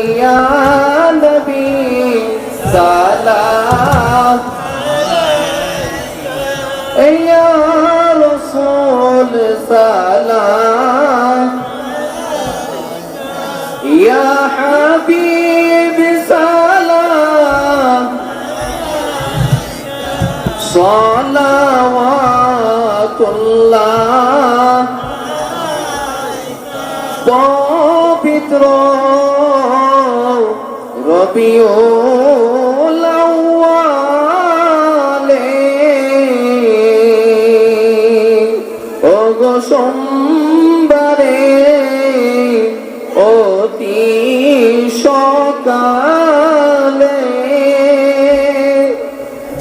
يا نبي سلام يا رسول سلام يا حبيب سلام صلوات الله পবিত্র রবিউল আউয়ালে গো সোমবারে অতি সকালে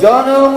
জন্ম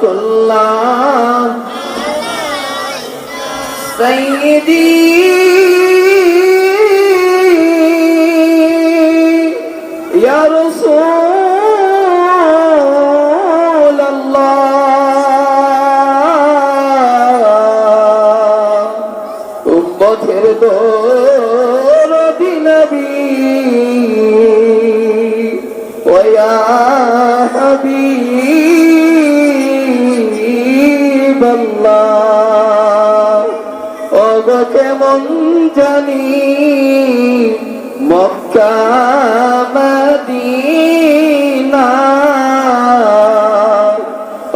কল্যাণ সৈদি পথের দরদি নবী। ওয়া হাবিব। হাবিবাল্লাহ ওগো কেমন জানি মক্কা মদিনা।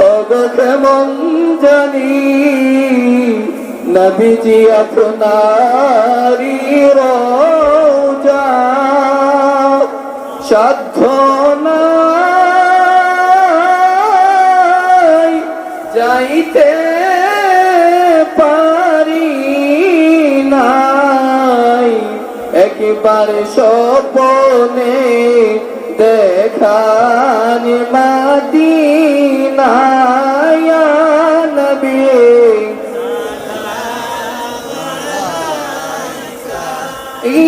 ওগো কেমন জানি নবীজি আপনারি রোজা। সাধ্য যাইতে পারি নাই একবার স্বপনে দেখান মাদিনা ইয়া নবী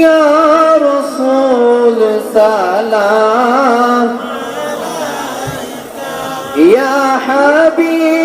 يا رسول سلام يا حبيب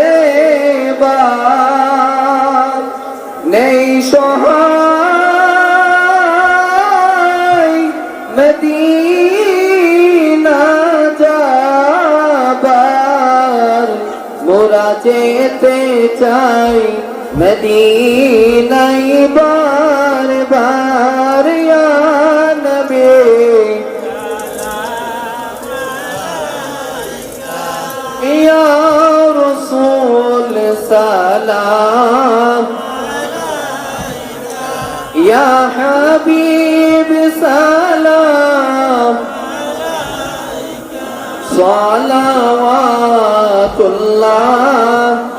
যেতে চাই মদিনাই বার বার ইয়া নবী يا رسول سلام يا حبيب سلام صلوات আল্লাহ